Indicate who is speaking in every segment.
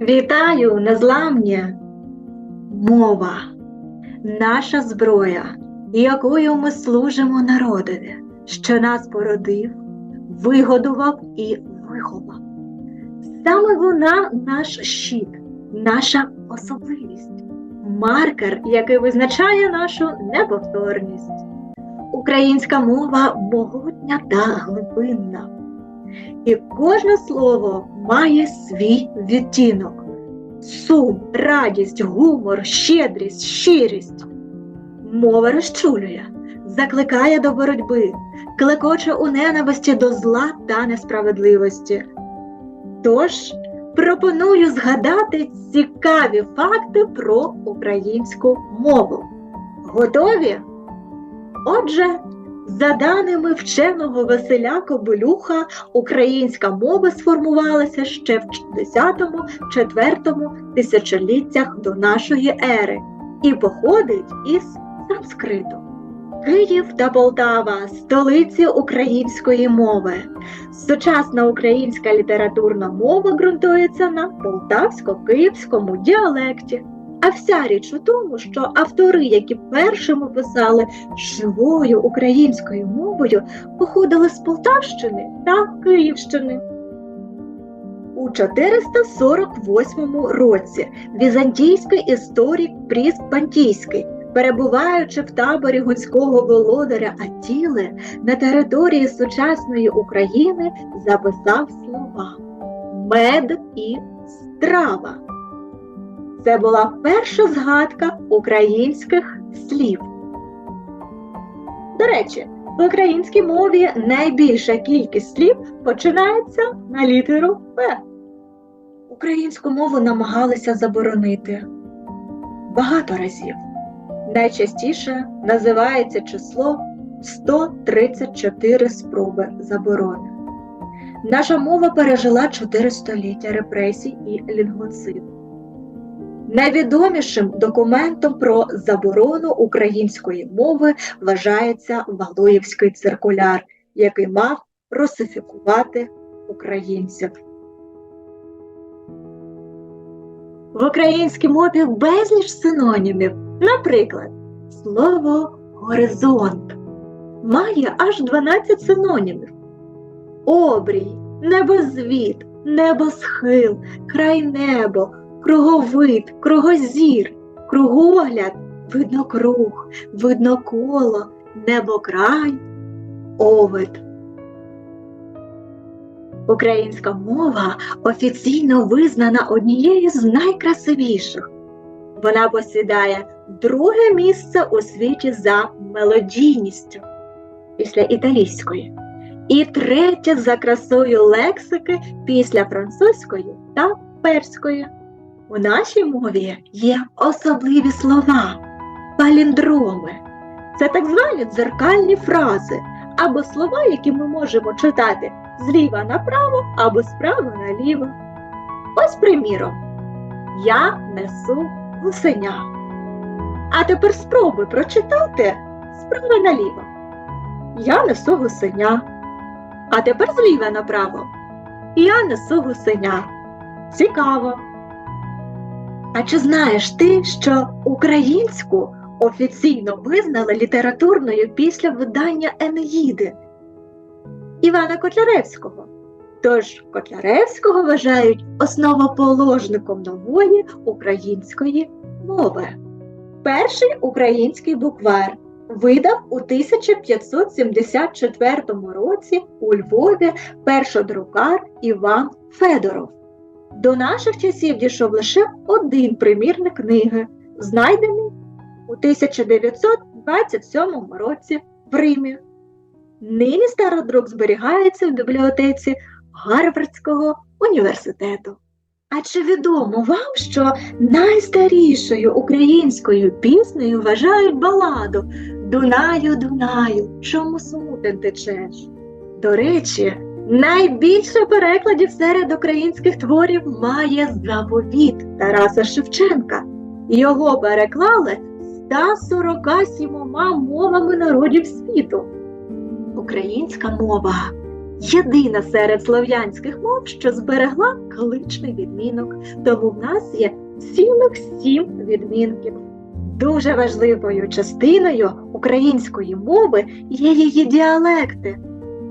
Speaker 1: Вітаю, незламні! Мова, наша зброя, якою ми служимо народові, що нас породив, вигодував і виховав. Саме вона наш щит, наша особливість, маркер, який визначає нашу неповторність. Українська мова могутня та глибинна. І кожне слово має свій відтінок: сум, радість, гумор, щедрість, щирість. Мова розчулює, закликає до боротьби, клекоче у ненависті до зла та несправедливості. Тож пропоную згадати цікаві факти про українську мову. Готові? Отже, за даними вченого Василя Кобилюха, українська мова сформувалася ще в 10-4 тисячоліттях до нашої ери і походить із санскриту. Київ та Полтава столиці української мови. Сучасна українська літературна мова ґрунтується на полтавсько-київському діалекті. А вся річ у тому, що автори, які першими писали живою українською мовою, походили з Полтавщини та Київщини. У 448 році візантійський історик Пріск Пантійський, перебуваючи в таборі гунського володаря Атіли на території сучасної України, записав слова мед і страва. Це була перша згадка українських слів. До речі, в українській мові найбільша кількість слів починається на літеру П. Українську мову намагалися заборонити багато разів. Найчастіше називається число 134 спроби заборони. Наша мова пережила 4 століття репресій і лінгоцид. Найвідомішим документом про заборону української мови вважається Валуєвський циркуляр, який мав русифікувати українців. В українській мові безліч синонімів. Наприклад, слово горизонт має аж 12 синонімів: обрій, небозвід, небосхил, край небо круговид, кругозір, кругогляд, видно круг, видно коло, небокрай, овид. Українська мова офіційно визнана однією з найкрасивіших. Вона посідає друге місце у світі за мелодійністю після італійської, і третє за красою лексики після французької та перської. У нашій мові є особливі слова, паліндроми. Це так звані дзеркальні фрази або слова, які ми можемо читати зліва направо або справа наліво. Ось, приміром, я несу гусеня. А тепер спробуй прочитати справа наліво. Я несу гусеня. А тепер зліва направо. Я несу гусеня. Цікаво. А чи знаєш ти, що українську офіційно визнали літературною після видання Енеїди Івана Котляревського? Тож Котляревського вважають основоположником нової української мови. Перший український буквар видав у 1574 році у Львові першодрукар Іван Федоров. До наших часів дійшов лише один примірник книги, знайдений у 1927 році в Римі. Нині стародрук зберігається в бібліотеці Гарвардського університету. А чи відомо вам, що найстарішою українською піснею вважають баладу Дунаю, Дунаю, чому смутен течеш? До речі, Найбільше перекладів серед українських творів має заповіт Тараса Шевченка. Його переклали 147 мовами народів світу. Українська мова єдина серед слов'янських мов, що зберегла кличний відмінок, тому в нас є цілих сім відмінків. Дуже важливою частиною української мови є її діалекти,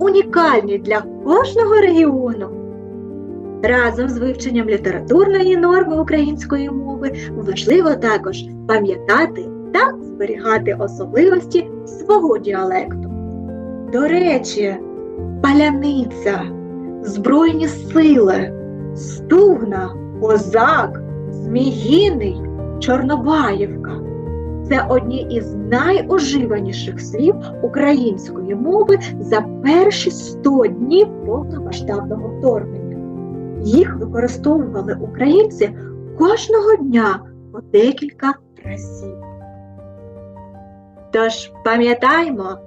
Speaker 1: унікальні для кожного регіону. Разом з вивченням літературної норми української мови важливо також пам'ятати та зберігати особливості свого діалекту. До речі, паляниця, збройні сили, стугна, козак, зміїний, чорнобаївка це одні із найуживаніших слів української мови за перші 100 днів повномасштабного вторгнення. Їх використовували українці кожного дня по декілька разів. Тож пам'ятаймо,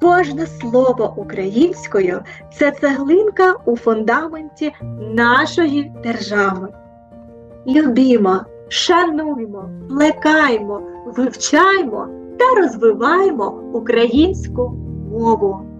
Speaker 1: кожне слово українською це цеглинка у фундаменті нашої держави. Любімо, шануймо, плекаймо, вивчаймо та розвиваємо українську мову.